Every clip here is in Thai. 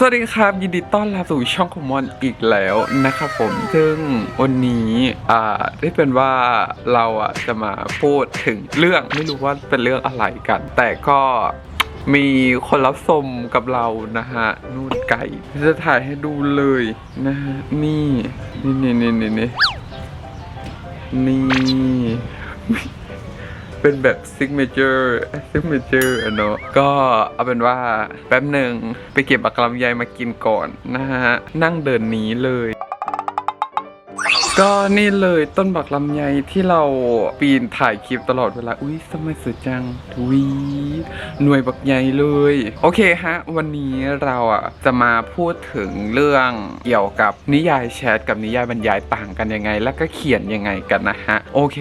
สวัสดีครับยินดีต้อนรับสู่ช่องของมอนอีกแล้วนะครับผม ซึ่งวันนี้อ่าได้เป็นว่าเราอะจะมาพูดถึงเรื่องไม่รู้ว่าเป็นเรื่องอะไรกัน แต่ก็มีคนรับชมกับเรานะฮะนู่นไก่จะถ่ายให้ดูเลยนะฮะนี่นี่นี่นี่นี่นี่นี่ เป็นแบบซิกเมเจอร์ซิกเมเจอร์เนาะก็เอาเป็นว่าแป๊บหนึ่งไปเก็บอักลำไยมากินก่อนนะฮะ นั่งเดินหนีเลย ก็นี่เลยต้นบักลำไยที่เราปีนถ่ายคลิปตลอดเวลา อุ้ยสมัยสุดจังวีหน่วยบักใหญ่เลย โอเคฮะ วันนี้เราอะจะมาพูดถึงเรื่องเกี่ยวกับนิยายแชทกับนิยายบรรยายต่างกันยังไง แล้วก็เขียนยังไงกันนะฮะ โอเค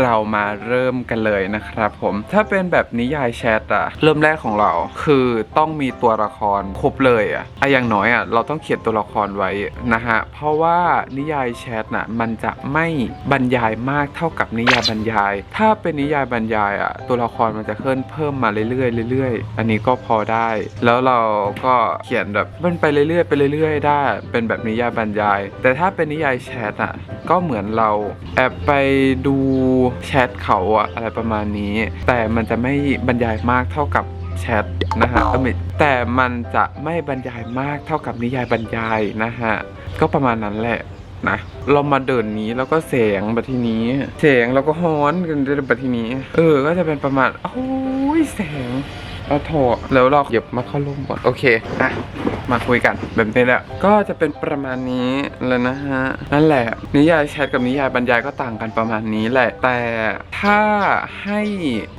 เรามาเริ่มกันเลยนะครับผมถ้าเป็นแบบนิยายแชทอะเริ่มแรกของเรา คือต้องมีตัวละครครบเลยอะอะอย่างน้อยอะเราต้องเขียนตัวละครไว้นะฮะเพราะว่านิยายแชทน่ะมันจะไม่บรรยายมากเท่ากับนิยายบรรยาย ถ้าเป็นนิยายบรรยายอะตัวละครมันจะเคลื่อนเพิ่มมาเรื่อยๆเรื่อยๆ อันนี้ก็พอได้ แล้วเราก็เขียนแบบมันไปเรื่อยๆไปเรื่อยๆ ได้ เป็นแบบนิยายบรรยาย แต่ถ้าเป็นนิยายแชทอะก็เหมือนเราแอบไปดูแชทเขาอะอะไรประมาณนี้ แต่มันจะไม่บรรยายมากเท่ากับแชทนะฮะแต่มันจะไม่บรรยายมากเท่ากับนิยายบรรยายนะฮะ ก็ประมาณนั้นแหละ นะเรามาเดินนี้แล้วก็เสียงแบบทีนี้เสียงแล้วก็ฮ้อนกันแบบทีนี้ เออ ก็จะเป็นประมาณโอ้ยแสงเอาถอดแล้วเราเหยียบมาเข้าร่มก่อนโอเคอะมาคุยกันแบบนี้แหละก็จะเป็นประมาณนี้แล้วนะฮะนั่นแหละ นิยายแชทกับนิยายบรรยายก็ต่างกันประมาณนี้แหละ แต่ถ้าให้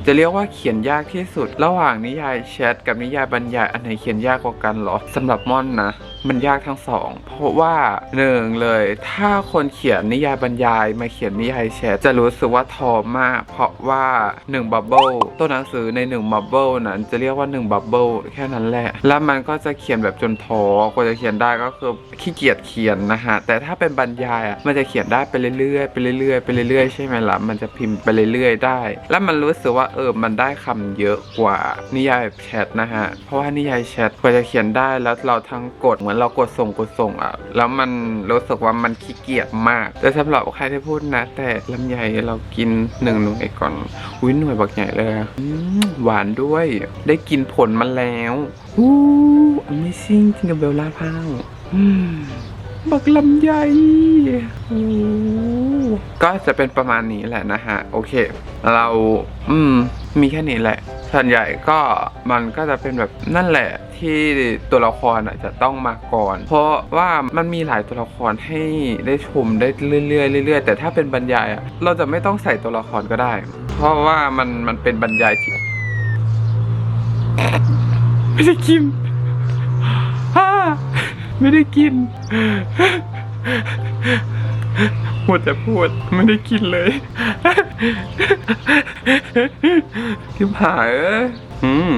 จะเรียกว่าเขียนยากที่สุด ระหว่างนิยายแชทกับนิยายบรรยายอันไหนเขียนยากกว่ากันหรอสำหรับม่อนนะ มันยากทั้งสองเพราะว่าหนึ่งเลย ถ้าคนเขียนนิยายบรรยายมาเขียนนิยายแชทจะรู้สึกว่าทอมาก เพราะว่า1บับเบิลตัวหนังสือใน1บับเบิลนั้นจะเรียกว่า1บับเบิลแค่นั้นแหละ แล้วมันก็จะเขียนแบบจนท้อกว่าจะเขียนได้ก็คือขี้เกียจเขียนนะฮะแต่ถ้าเป็นบรรยายอะมันจะเขียนได้ไปเรื่อยๆไปเรื่อยๆไปเรื่อยๆใช่ไหมล่ะมันจะพิมพ์ไปเรื่อยๆได้ แล้วมันรู้สึกว่าเออมันได้คำเยอะกว่านิยายแชทนะฮะเพราะว่านิยายแชทกว่าจะเขียนได้แล้วเราทั้งกดเหมือนเรากดส่งกดส่งอะ แล้วมันรู้สึกว่ามันขี้เกียจมากแต่สำหรับใครที่พูดนะ แต่ลำไยเรากินหนึ่งหน่วยก่อนอุ้ยหน่วยบักใหญ่เลยอืมหวานด้วย ได้กินผลมันแล้วอู้ Amazing จริงกับเบลล่าพาว บักลำไยโอ้ก็จะเป็นประมาณนี้แหละนะฮะ โอเค เราอืมมีแค่นี้แหละ ส่วนใหญ่ก็มันก็จะเป็นแบบนั่นแหละที่ตัวละครอะจะต้องมาก่อน เพราะว่ามันมีหลายตัวละครให้ได้ชมได้เรื่อยๆเรื่อยๆ แต่ถ้าเป็นบรรยายอะเราจะไม่ต้องใส่ตัวละครก็ได้ เพราะว่ามันมันเป็นบรรยายที่ไม่ได้กินฮ่า ไม่ได้กินหมดแต่พูดไม่ได้กินเลยทิมหายเอ้ยอืม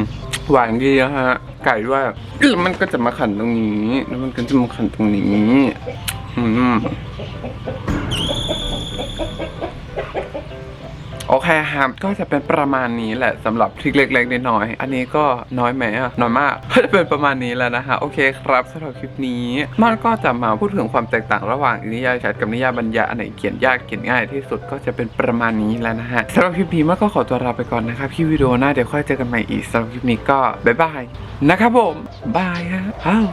หวานดีอะฮะ ไก่ด้วยแล้วมันก็จะมาขันตรงนี้ แล้วมันก็จะมาขันตรงนี้ อืม อเคครับก็จะเป็นประมาณนี้แหละสำหรับทริคเล็กๆน้อยๆอันนี้ก็น้อยไหมอะน้อยมากก็จะเป็นประมาณนี้แล้วนะฮะโอเคครับสำหรับคลิปนี้มันก็จะมาพูดถึงความแตกต่างระหว่างนิยายแชทกับนิยายบรรยายอันไหนเขียนยากเขียนง่ายที่สุดก็จะเป็นประมาณนี้แล้วนะฮะสำหรับคลิปนี้มันก็ขอตัวลาไปก่อนนะครับที่วิดีโอหน้าเดี๋ยวค่อยเจอกันใหม่อีกสำหรับคลิปนี้ก็บ๊ายบายนะครับผมบายฮะอ้าว